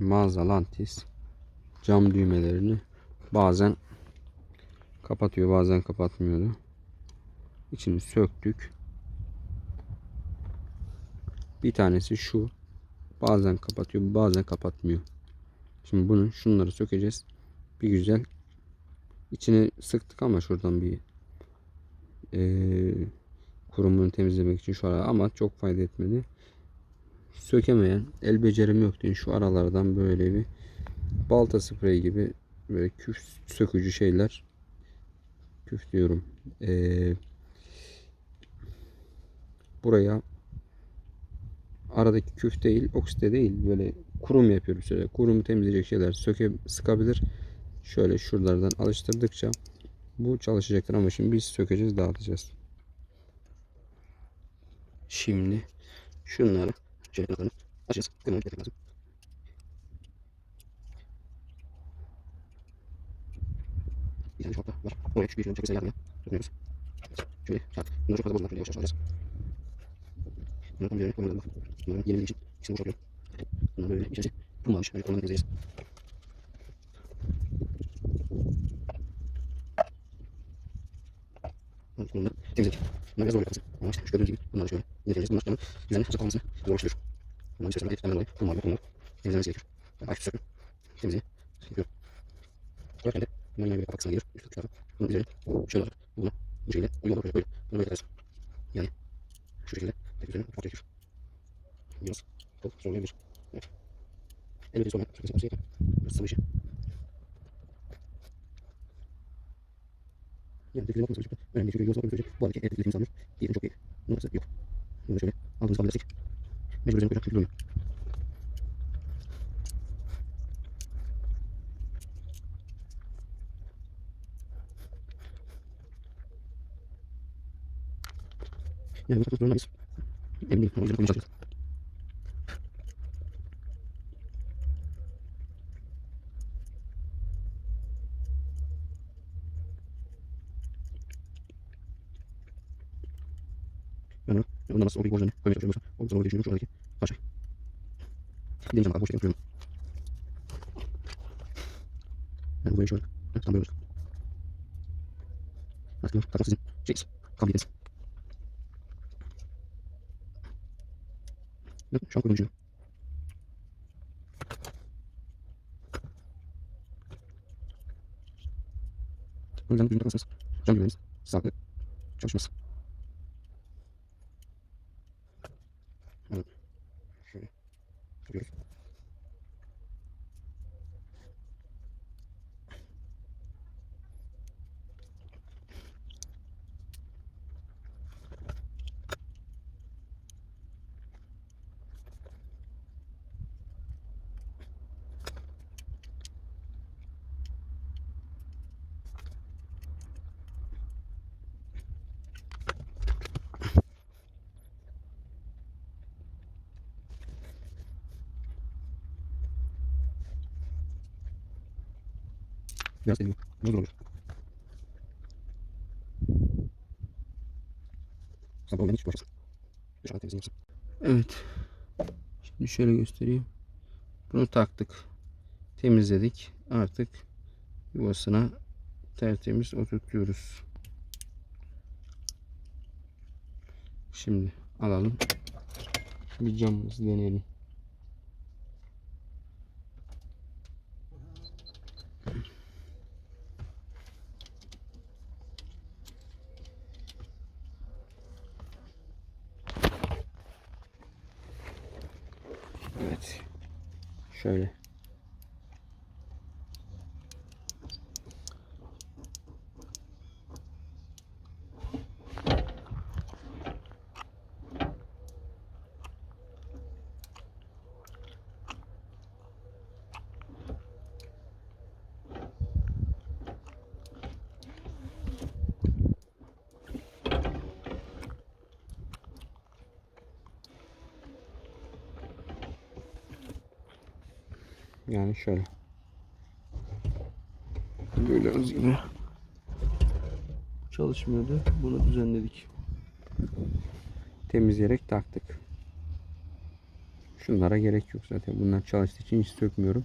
mağaza lantis cam düğmelerini bazen kapatıyor bazen kapatmıyordu. İçini söktük. Bir tanesi şu. Bazen kapatıyor bazen kapatmıyor. Şimdi bunu şunları sökeceğiz. Bir güzel içine sıktık ama şuradan bir eee kurumunu temizlemek için şu ara ama çok fayda etmedi. Sökemeyen, el becerim yok diye şu aralardan böyle bir balta spreyi gibi böyle küf sökücü şeyler küf diyorum. Eee buraya aradaki küf değil, oksite değil böyle kurum yapıyor bir süre. Kurumu temizleyecek şeyler söke sıkabilir. Şöyle şuralardan alıştırdıkça bu çalışacaktır ama şimdi biz sökeceğiz, dağıtacağız. Şimdi şunları şöyle kenarlarını açacağız. Kırmızı getirmek lazım. Bir tane şorta var. Oraya küçük bir şöyle çekirse yarmaya dokunuyoruz. Şöyle çarp. Bunları çok fazla bozmadan şöyle yavaş yavaş alacağız. Bunları tam üzerine koymadan bak. Bunların yenildiği için içini boşaltıyorum. Bunları böyle içeri bulmamış. Böyle kolunu temizleyeceğiz. Bunları temizledik. Bunlar biraz zor yapması. Ama işte şu gördüğünüz gibi bunları şöyle inceleyeceğiz. Bunlar sonra düzenli hazır kalmasını zorlaştırıyor. Bunların içerisinde etkilenen dolayı bunlar bunlar temizlemesi gerekiyor. Ben açıp söküyorum. Temizliği yapıyorum. Koyarken de bunların yine bir kapak kısmına gelir. Üst tarafa. Bunun üzerine şöyle olarak bunu bu şekilde bu yola böyle bunu böyle ters. Yani şu şekilde tek üzerine kapatmak gerekiyor. Biraz çok zorlayabilir. Evet. Elbette sonra sökmesi yapması yeter. Biraz sıvı işi. Yani dökülme bakımı çocuklar. Önemli çünkü yolculuk bakımı çocuk. Bu aradaki el üretim sağlıyor. Diğerinin çok iyi. Bunun arası yok. Bunu şöyle aldığımız kablo destek. Mecbur üzerine koyacağım çünkü durmuyor. Yani bu takmak zorundayız. Emin değilim. O yüzden koymaya çalışacağız. Ben onu ondan nasıl oradaki borcunu koymaya çalışıyorum. O zaman orada düşünüyorum şuradaki parçayı. Deneyeceğim bakalım boş yapıyorum. Ben bu böyle şöyle. Evet, tam böyle olacak. Artık bunu takmak sizin şeyiniz. Kabiliyetiniz. Evet, şu an koyduğunu düşünüyorum. O yüzden düzgün takmazsanız can güveniniz sağlıklı çalışmaz. Good. Biraz deniyor. Ne zor olur. Sabah olmayan hiç boşasın. Dışarıda temizliğini yapsın. Evet. Şimdi şöyle göstereyim. Bunu taktık. Temizledik. Artık yuvasına tertemiz oturtuyoruz. Şimdi alalım. Bir camımızı deneyelim. Evet. Şöyle. Yani şöyle. Gördüğünüz gibi çalışmıyordu. Bunu düzenledik. Temizleyerek taktık. Şunlara gerek yok zaten. Bunlar çalıştığı için hiç sökmüyorum.